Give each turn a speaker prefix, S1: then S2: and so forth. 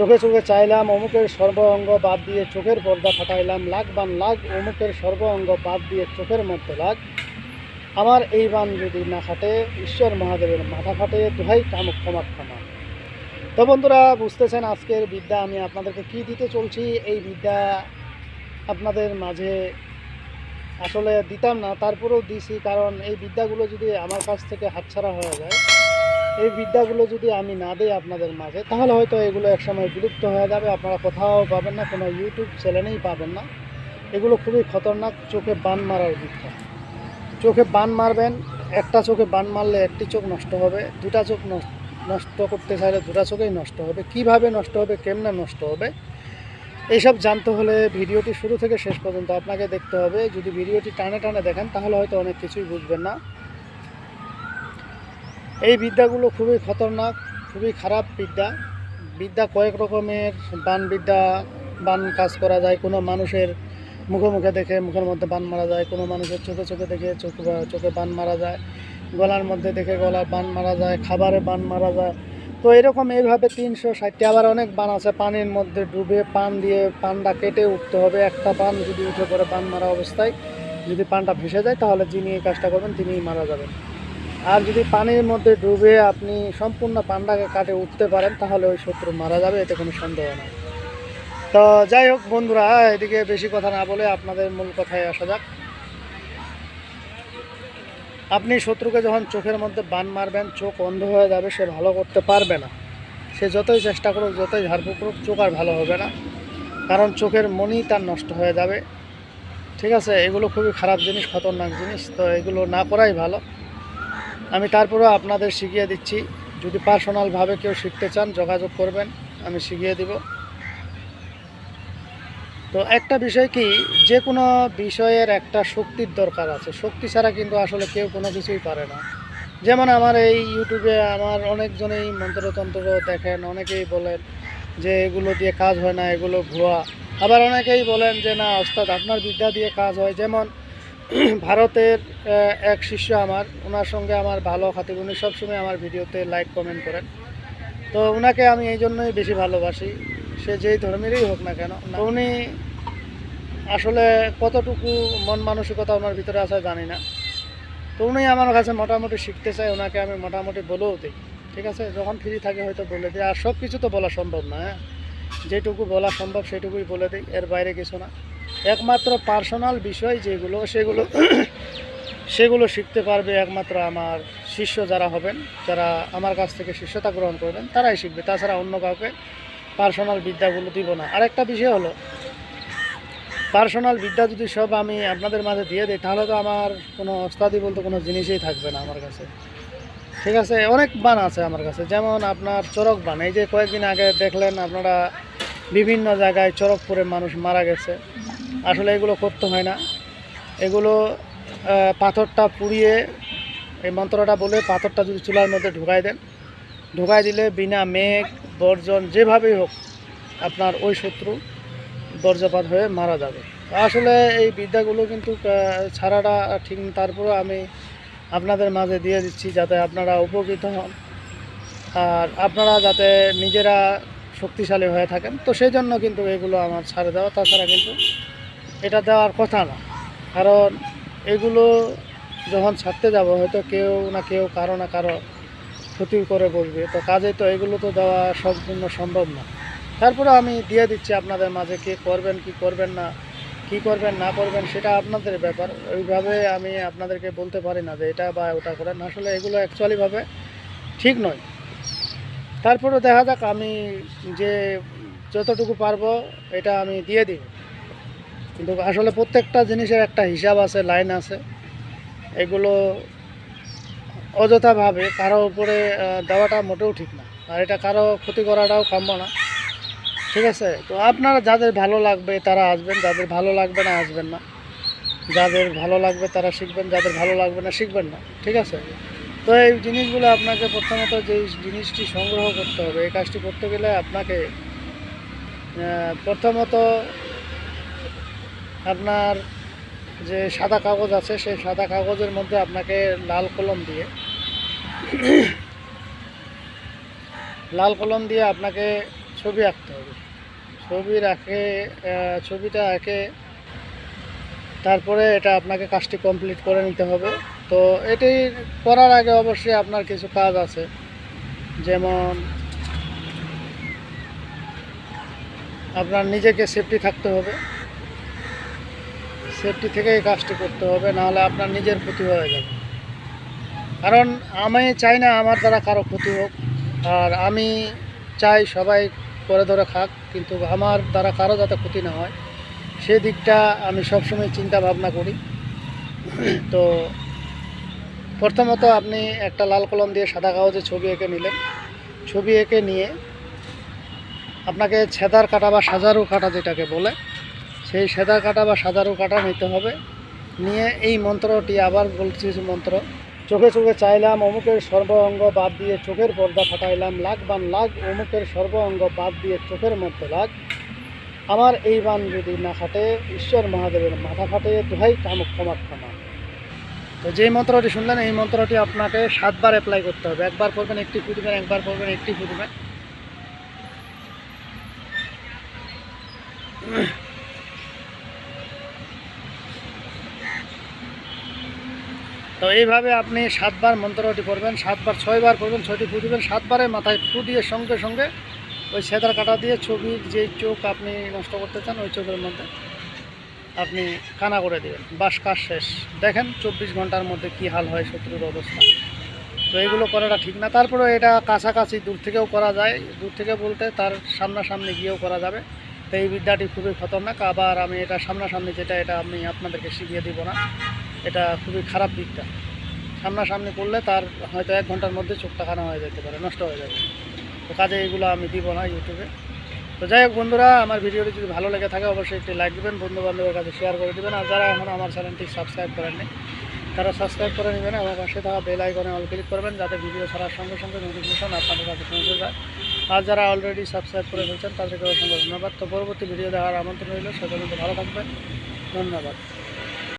S1: চোখে চোখে চাইলাম, অমুকের সর্ব অঙ্গ বাদ দিয়ে চোখের পর্দা ফাটাইলাম, লাখ বান লাখ, অমুকের সর্ব অঙ্গ বাদ দিয়ে চোখের মধ্যে লাগ আমার এই বান যদি না ফাটে, ঈশ্বর মহাদেবের মাথা ফাটে, দোহাই কামুক ক্ষমা ক্ষমা। তো বন্ধুরা, বুঝতেছেন আজকের বিদ্যা, আমি আপনাদেরকে কি দিতে চলছি? এই বিদ্যা আপনাদের মাঝে আসলে দিতাম না, তারপরেও দিছি, কারণ এই বিদ্যাগুলো যদি আমার কাছ থেকে হাতছাড়া হয়ে যায় এই বিদ্যাগুলো যদি আমি না দিই আপনাদের মাঝে, তাহলে হয়তো এগুলো একসময় বিলুপ্ত হয়ে যাবে, আপনারা কোথাও পাবেন না, কোনো ইউটিউব চ্যানেলেই পাবেন না। এগুলো খুবই খতরনাক, চোখে বান মারার বিদ্যা। চোখে বান মারবেন, একটা চোখে বান মারলে একটি চোখ নষ্ট হবে, দুটা চোখ নষ্ট করতে চাইলে দুটা চোখেই নষ্ট হবে। কীভাবে নষ্ট হবে, কেমনে নষ্ট হবে, এইসব জানতে হলে ভিডিওটি শুরু থেকে শেষ পর্যন্ত আপনাকে দেখতে হবে। যদি ভিডিওটি টানে টানে দেখেন, তাহলে হয়তো অনেক কিছুই বুঝবেন না। এই বিদ্যাগুলো খুবই খতরনাক, খুবই খারাপ বিদ্যা। বিদ্যা কয়েক রকমের বান বিদ্যা, বান কাজ করা যায়। কোনো মানুষের মুখে মুখে দেখে মুখের মধ্যে বান মারা যায়, কোনো মানুষের চোখে চোখে দেখে চোখ, চোখে বান মারা যায়, গলার মধ্যে দেখে গলার বান মারা যায়, খাবারে বান মারা যায়। তো এরকম এইভাবে তিনশো ষাটটি, আবার অনেক বান আছে পানির মধ্যে ডুবে, পান দিয়ে পানটা কেটে উঠতে হবে। একটা পান যদি উঠে পড়ে পান মারা অবস্থায়, যদি পানটা ভেসে যায়, তাহলে যিনি এই কাজটা করবেন তিনিই মারা যাবেন। আর যদি পানির মধ্যে ডুবে আপনি সম্পূর্ণ পান্ডাকে কাটে উঠতে পারেন, তাহলে ওই শত্রু মারা যাবে, এতে কোনো সন্দেহ নেই। তো যাই হোক বন্ধুরা, এদিকে বেশি কথা না বলে আপনাদের মূল কথায় আসা যাক। আপনি শত্রুকে যখন চোখের মধ্যে বান মারবেন, চোখ অন্ধ হয়ে যাবে, সে ভালো করতে পারবে না। সে যতই চেষ্টা করুক, যতই ঝাড়ফুঁক করুক, চোখ আর ভালো হবে না। কারণ চোখের মনি তার নষ্ট হয়ে যাবে। ঠিক আছে, এগুলো খুবই খারাপ জিনিস, খতরনাক জিনিস, তো এগুলো না করাই ভালো। আমি তারপরেও আপনাদের শিখিয়ে দিচ্ছি। যদি পার্সোনালভাবে কেউ শিখতে চান, যোগাযোগ করবেন, আমি শিখিয়ে দিব। তো একটা বিষয় কি, যে কোনো বিষয়ের একটা শক্তির দরকার আছে। শক্তি ছাড়া কিন্তু আসলে কেউ কোনো কিছুই পারে না। যেমন আমার এই ইউটিউবে আমার অনেকজনেই মন্ত্রতন্ত্র দেখেন, অনেকেই বলেন যে এগুলো দিয়ে কাজ হয় না, এগুলো ভুয়া। আবার অনেকেই বলেন যে, না, ওস্তাদ, আপনার বিদ্যা দিয়ে কাজ হয়। যেমন ভারতের এক শিষ্য আমার। ওনার সঙ্গে আমার ভালো খাতির। উনি সবসময় আমার ভিডিওতে লাইক কমেন্ট করেন। তো ওনাকে আমি এই জন্যই বেশি ভালোবাসি। সে যেই ধর্মেরই হোক না কেন। উনি আসলে কতটুকু মন মানসিকতা ওনার ভিতরে আছে জানি না। তো উনি আমার কাছে মোটামুটি শিখতে চাই ওনাকে আমি মোটামুটি বলেও দিই। ঠিক আছে? যখন ফ্রি থাকে হয়তো বলে দিই আর সব কিছু তো বলা সম্ভব না হ্যাঁ? যেটুকু বলা সম্ভব সেটুকুই বলে দিই। এর বাইরে কিছু না। একমাত্র পার্সোনাল বিষয় যেগুলো, সেগুলো সেগুলো শিখতে পারবে একমাত্র আমার শিষ্য যারা হবেন, যারা আমার কাছ থেকে শিষ্যতা গ্রহণ করবেন, তারাই শিখবে। তাছাড়া অন্য কাউকে পার্সোনাল বিদ্যাগুলো দিব না। আরেকটা বিষয় হলো পার্সোনাল বিদ্যা যদি সব আমি আপনাদের মাঝে দিয়ে দিই, তাহলে তো আমার কোনো ওস্তাদি বলতে কোনো জিনিসই থাকবে না আমার কাছে। ঠিক আছে? অনেক বান আছে আমার কাছে। যেমন আপনার চরক বান। এই যে কয়েকদিন আগে দেখলেন আপনারা বিভিন্ন জায়গায় চরক পরে মানুষ মারা গেছে। আসলে এগুলো করতে হয় না। এগুলো পাথরটা পুড়িয়ে, এই মন্ত্রটা বলে পাথরটা যদি চুলার মধ্যে ঢুকাই দেন ঢুকাই দিলে বিনা মেঘ, বর্জন, যেভাবেই হোক আপনার ওই শত্রু বর্জ্যপাত হয়ে মারা যাবে। আসলে এই বিদ্যাগুলো কিন্তু ছাড়াটা ঠিক না। তারপরেও আমি আপনাদের মাঝে দিয়ে দিচ্ছি যাতে আপনারা উপকৃত হন। আর আপনারা যাতে নিজেরা শক্তিশালী হয়ে থাকেন। তো সেই জন্য কিন্তু এগুলো আমার ছাড়ে দেওয়া। তাছাড়া কিন্তু এটা দেওয়ার কথা না। কারণ এগুলো যখন ছাড়তে যাব, হয়তো কেউ না কেউ কারও না কারও ক্ষতি করে বসবে। তো কাজে তো এগুলো তো দেওয়া সম্পূর্ণ সম্ভব না। তারপরে আমি দিয়ে দিচ্ছি আপনাদের মাঝে, কে করবেন, কি করবেন না, কি করবেন, না করবেন, সেটা আপনাদের ব্যাপার। ওইভাবে আমি আপনাদেরকে বলতে পারি না যে এটা বা ওটা করেন। আসলে এগুলো অ্যাকচুয়ালিভাবে ঠিক নয়। তারপরে দেখা যাক, আমি যে যতটুকু পারব, এটা আমি দিয়ে দিই কিন্তু আসলে প্রত্যেকটা জিনিসের একটা হিসাব আছে, লাইন আছে। এগুলো অযথাভাবে কারও উপরে দেওয়াটা মোটেও ঠিক না। আর এটা কারও ক্ষতি করাটাও কাম্য না। ঠিক আছে? তো আপনারা যাদের ভালো লাগবে তারা আসবেন, যাদের ভালো লাগবে না আসবেন না। যাদের ভালো লাগবে তারা শিখবেন, যাদের ভালো লাগবে না শিখবেন না। ঠিক আছে? তো এই জিনিসগুলো আপনাকে প্রথমত যে জিনিসটি সংগ্রহ করতে হবে, এই কাজটি করতে গেলে আপনাকে প্রথমত আপনার যে সাদা কাগজ আছে, সেই সাদা কাগজের মধ্যে আপনাকে লাল কলম দিয়ে, লাল কলম দিয়ে আপনাকে ছবি আঁকতে হবে। ছবি রাখে ছবিটা এঁকে তারপরে এটা আপনাকে কাজটি কমপ্লিট করে নিতে হবে। তো এটি করার আগে অবশ্যই আপনার কিছু কাজ আছে, যেমন আপনার নিজেকে সেফটি থাকতে হবে। সেফটি থেকে এই কাজটি করতে হবে, নাহলে আপনার নিজের ক্ষতি হয়ে যাবে। কারণ আমি চাই না আমার দ্বারা কারও ক্ষতি হোক, আর আমি চাই সবাই করে ধরে খাক, কিন্তু আমার দ্বারা কারও যাতে ক্ষতি না হয় সেই দিকটা আমি সবসময় চিন্তা ভাবনা করি। তো প্রথমত আপনি একটা লাল কলম দিয়ে সাদা কাগজে ছবি এঁকে নিলেন। ছবি এঁকে নিয়ে আপনাকে ছেদার কাটা বা সাজারু কাটা যেটাকে বলে সেই সেদার কাটা বা সাজারু কাটা নিতে হবে। নিয়ে এই মন্ত্রটি আবার বলছি মন্ত্র, চোখে চোখে চাইলাম অমুকের সর্ব অঙ্গ বাদ দিয়ে চোখের পর্দা ফাটাইলাম, লাখ বান লাখ অমুকের সর্ব অঙ্গ বাদ দিয়ে চোখের মধ্যে লাগ আমার এই বান যদি না ফাটে, ঈশ্বর মহাদেবের মাথা ফাটে, দোহাই কামক ক্ষমা ক্ষমা তো যেই মন্ত্রটি শুনলেন, এই মন্ত্রটি আপনাকে সাতবার অ্যাপ্লাই করতে হবে। একবার করবেন একটি ফুটবেন একবার করবেন একটি ফুটবেন তো এইভাবে আপনি সাতবার মন্ত্রটি পড়বেন, সাতবার ছয়বার পড়বেন, ছয়টি ফু দিবেন, সাতবারে মাথায় ফু দিয়ে সঙ্গে সঙ্গে ওই সেদার কাটা দিয়ে ছবির যে চোখ আপনি নষ্ট করতে চান ওই চোখের মধ্যে আপনি কানা করে দেবেন। বাস কাজ শেষ। দেখেন চব্বিশ ঘণ্টার মধ্যে কি হাল হয়, শত্রুর অবস্থা। তো এগুলো করাটা ঠিক না। তারপরে এটা কাছাকাছি, দূর থেকেও করা যায়। দূর থেকে বলতে তার সামনাসামনি গিয়েও করা যাবে। তো এই বিদ্যাটি খুবই খতরনাক। আবার আমি এটা সামনাসামনি যেটা, এটা আমি আপনাদেরকে শিখিয়ে দিব না। এটা খুবই খারাপ দিকটা। সামনাসামনি করলে তার হয়তো এক ঘণ্টার মধ্যে চোখটা কানা হয়ে যেতে পারে, নষ্ট হয়ে যাবে। তো কাজে এগুলো আমি দিব না ইউটিউবে। তো যাই হোক বন্ধুরা, আমার ভিডিওটি যদি ভালো লেগে থাকে অবশ্যই একটি লাইক দেবেন বন্ধু বান্ধবের কাছে শেয়ার করে দেবেন। আর যারা এখন আমার চ্যানেলটি সাবস্ক্রাইব করেননি, তারা সাবস্ক্রাইব করে নেবেন এবং পাশে থাকা বেল আইকনে অল ক্লিক করবেন, যাতে ভিডিও ছাড়ার সঙ্গে সঙ্গে নোটিফিকেশন আপনাদের কাছে পৌঁছে যায়। আর যারা অলরেডি সাবস্ক্রাইব করে ফেলছেন তাদেরকে অসংখ্য ধন্যবাদ। তো পরবর্তী ভিডিও দেখার আমন্ত্রণ রইল। সে পর্যন্ত ভালো থাকবেন। ধন্যবাদ।